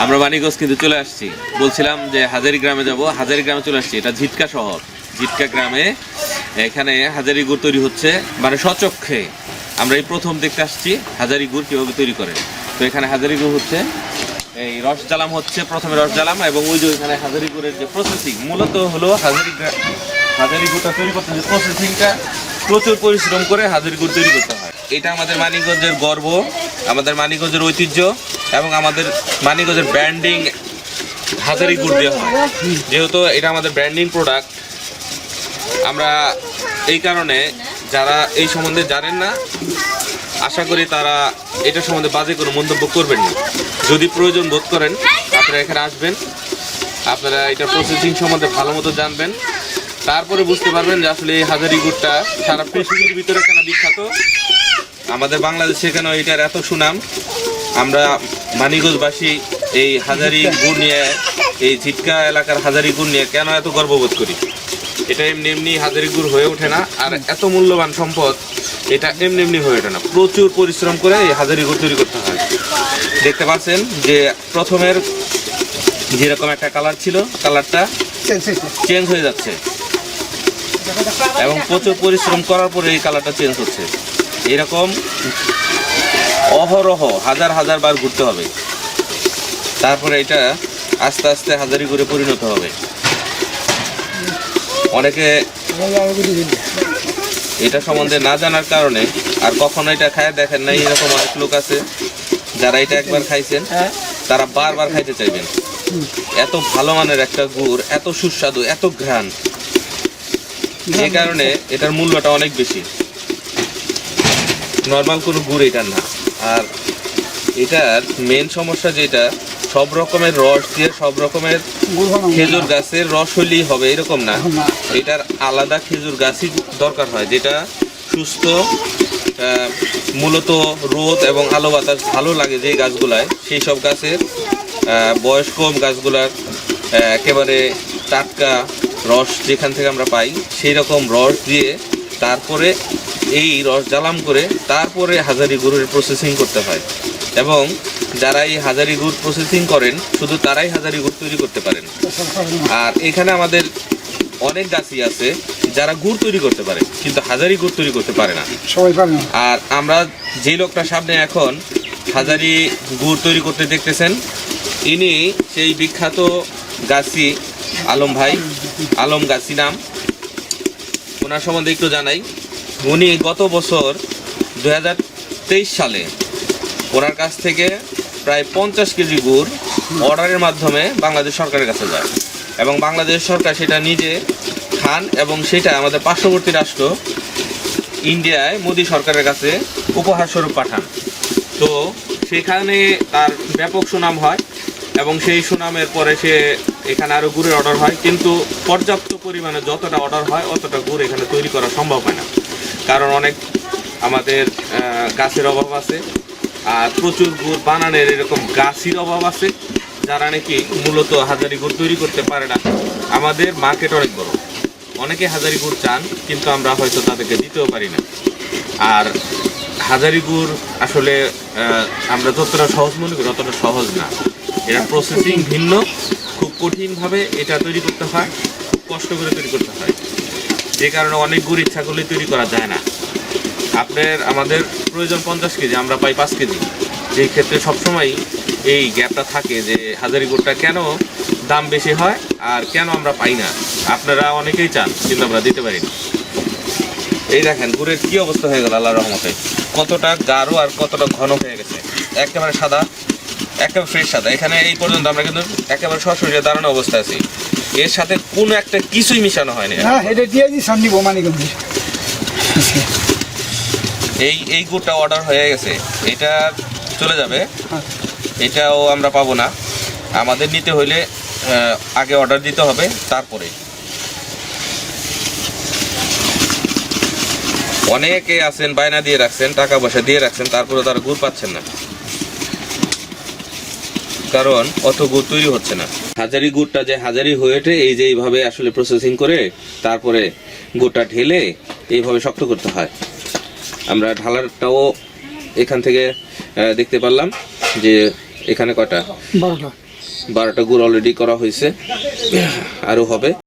আমরা মানিকগঞ্জ কিন্তু চলে আসছি। বলছিলাম যে হাজারি গ্রামে যাব, হাজারি গ্রামে চলে আসছি। এটা ঝিটকা শহর। ঝিটকা গ্রামে এখানে হাজারি গুড় তৈরি হচ্ছে মানে সচক্ষে আমরা এই প্রথম দেখতে আসছি, হাজারি গুড় কীভাবে তৈরি করে তো এখানে হাজারি গুড় হচ্ছে, এই রস জ্বালাম হচ্ছে, প্রথমে রস জ্বালাম এবং ওই যে এখানে হাজারি গুড়ের যে প্রসেসিং মূলত হলো হাজারি হাজারি গুড়টা তৈরি করতে যে প্রসেসিংটা প্রচুর পরিশ্রম করে হাজারি গুড় তৈরি করতে হয়। এটা আমাদের মানিকগঞ্জের গর্ব, আমাদের মানিকগঞ্জের ঐতিহ্য। এবং আমাদের মানিকগঞ্জের ব্র্যান্ডিং হাজারি গুড় দেওয়া হয়। যেহেতু এটা আমাদের ব্র্যান্ডিং প্রোডাক্ট, আমরা এই কারণে যারা এই সম্বন্ধে জানেন না, আশা করি তারা এটা সম্বন্ধে বাজে কোনো মন্তব্য করবেন না। যদি প্রয়োজন বোধ করেন, আপনারা এখানে আসবেন। আপনারা এটা প্রসেসিং সম্বন্ধে ভালো মতো জানবেন। তারপরে বুঝতে পারবেন যে আসলে এই হাজারি গুড়টা সারা পৃথিবীর ভিতরে কেন বিখ্যাত। আমাদের বাংলাদেশে কেন এটার এত সুনাম? আমরা মানিগঞ্জবাসী এই হাজারি গুড় নিয়ে এই ঝিটকা এলাকার হাজারি গুড় নিয়ে কেন এত গর্ববোধ করি? এটা এমনি এমনি হাজারি গুড় হয়ে ওঠে না আর এত মূল্যবান সম্পদ এটা এমনি এমনি হয়ে ওঠে না। প্রচুর পরিশ্রম করে এই হাজারি গুড় তৈরি করতে হয়। দেখতে পাচ্ছেন যে প্রথমের যেরকম একটা কালার ছিল কালারটা চেঞ্জ হয়ে যাচ্ছে। এবং প্রচুর পরিশ্রম করার পরে এই কালারটা চেঞ্জ হচ্ছে। এরকম অহরহ হাজার হাজার বার ঘুরতে হবে। তারপরে এটা আস্তে আস্তে হাজারি করে পরিণত হবে। অনেকে এটা সম্বন্ধে না জানার কারণে আর কখনো এটা খায় দেখেন নাই এরকম অনেক লোক আছে যারা এটা একবার খাইছেন তারা বারবার খাইতে চাইবেন। এত ভালো মানের একটা গুড় এত সুস্বাদু এত ঘ্রাণ। যে কারণে এটার মূল্যটা অনেক বেশি। নর্মাল কোনো গুড় এটা না। আর এটার মেন সমস্যা যেটা সব রকমের রস দিয়ে সব রকমের খেজুর গাছের রস হলেই হবে এরকম না। এটার আলাদা খেজুর গাছই দরকার হয় যেটা সুস্থ মূলত রোদ এবং আলো বাতাস ভালো লাগে যে গাছগুলায় সেই সব গাছের আহ, বয়স কম গাছগুলার একেবারে টাটকা রস যেখান থেকে আমরা পাই সেই রকম রস দিয়ে তারপরে এই রস জ্বালাম করে তারপরে হাজারি গুড়ের প্রসেসিং করতে হয়। এবং যারা এই হাজারি গুড় প্রসেসিং করেন শুধু তারাই হাজারি গুড় তৈরি করতে পারেন। আর এখানে আমাদের অনেক গাছই আছে যারা গুড় তৈরি করতে পারে কিন্তু হাজারি গুড় তৈরি করতে পারে না। সবাই পারে না। আর আমরা যে লোকটা সামনে এখন হাজারি গুড় তৈরি করতে দেখতেছেন ইনি সেই বিখ্যাত গাছি আলম ভাই আলম গাছি নাম। ওনার সম্বন্ধে একটু জানাই। উনি গত বছর দু হাজার তেইশ সালে ওনার কাছ থেকে প্রায় পঞ্চাশ কেজি গুড় অর্ডারের মাধ্যমে বাংলাদেশ সরকারের কাছে যায়। এবং বাংলাদেশ সরকার সেটা নিজে খান এবং সেটা আমাদের পার্শ্ববর্তী রাষ্ট্র ইন্ডিয়ায় মোদী সরকারের কাছে উপহার স্বরূপ পাঠান। তো সেখানে তার ব্যাপক সুনাম হয় এবং সেই সুনামের পরে সে এখানে আরও গুড়ের অর্ডার হয়, কিন্তু পর্যাপ্ত পরিমাণে যতটা অর্ডার হয়, অতটা গুড় এখানে তৈরি করা সম্ভব হয় না। কারণ অনেক আমাদের গাছের অভাব আছে। আর প্রচুর গুড় বানানের এরকম গাছের অভাব আছে, যারা নাকি মূলত হাজারি গুড় তৈরি করতে পারে না। আমাদের মার্কেট অনেক বড়। অনেকে হাজারি গুড় চান, কিন্তু আমরা হয়তো তাদেরকে দিতেও পারি না। আর হাজারি গুড় আসলে আমরা যতটা সহজ মনে করি ততটা সহজ না। এটা প্রসেসিং ভিন্ন, খুব কঠিনভাবে এটা তৈরি করতে হয়, খুব কষ্ট করে তৈরি করতে হয়। যে কারণে অনেক গুড় করলে তৈরি করা যায় না। আপনার আমাদের প্রয়োজন পঞ্চাশ কেজি, আমরা পাই পাঁচ কেজি। যেই ক্ষেত্রে সবসময় এই গ্যাপটা থাকে যে হাজারি গুড়টা কেন দাম বেশি হয় আর কেন আমরা পাই না? আপনারা অনেকেই চান, কিন্তু আমরা দিতে পারি না। এই দেখেন, গুড়ের কী অবস্থা হয়ে গেল আল্লাহ রহমতে। কতটা গাঢ় আর কতটা ঘন হয়ে গেছে। একেবারে সাদা, একেবারে ফ্রেশ সাদা। এখানে এই পর্যন্ত আমরা কিন্তু একেবারে সরাসরি দাঁড়ানো অবস্থায় আছি। এর সাথে কোনো একটা কিছুই মিশানো হয়নি। হ্যাঁ এটা দিয়ে দিই সন্দীপ মানিকগঞ্জে এই এই গুড়টা অর্ডার হয়ে গেছে। এটা চলে যাবে। হ্যাঁ। এটাও আমরা পাবো না। আমাদের নিতে হইলে আগে অর্ডার দিতে হবে তারপরে। অনেকে আছেন বায়না দিয়ে রাখছেন টাকা পয়সা দিয়ে রাখছেন তারপরে তারা গুড় পাচ্ছেন না। কারণ অত গুড় তৈরি হচ্ছে না। হাজারি গুড়টা যে হাজারি হয়ে ওঠে এই যে এইভাবে আসলে প্রসেসিং করে তারপরে গুড়টা ঢেলে এইভাবে শক্ত করতে হয়। আমরা ঢালারটাও এখান থেকে দেখতে পারলাম যে এখানে কটা বারোটা। বারোটা গুড় অলরেডি করা হয়েছে। আরও হবে।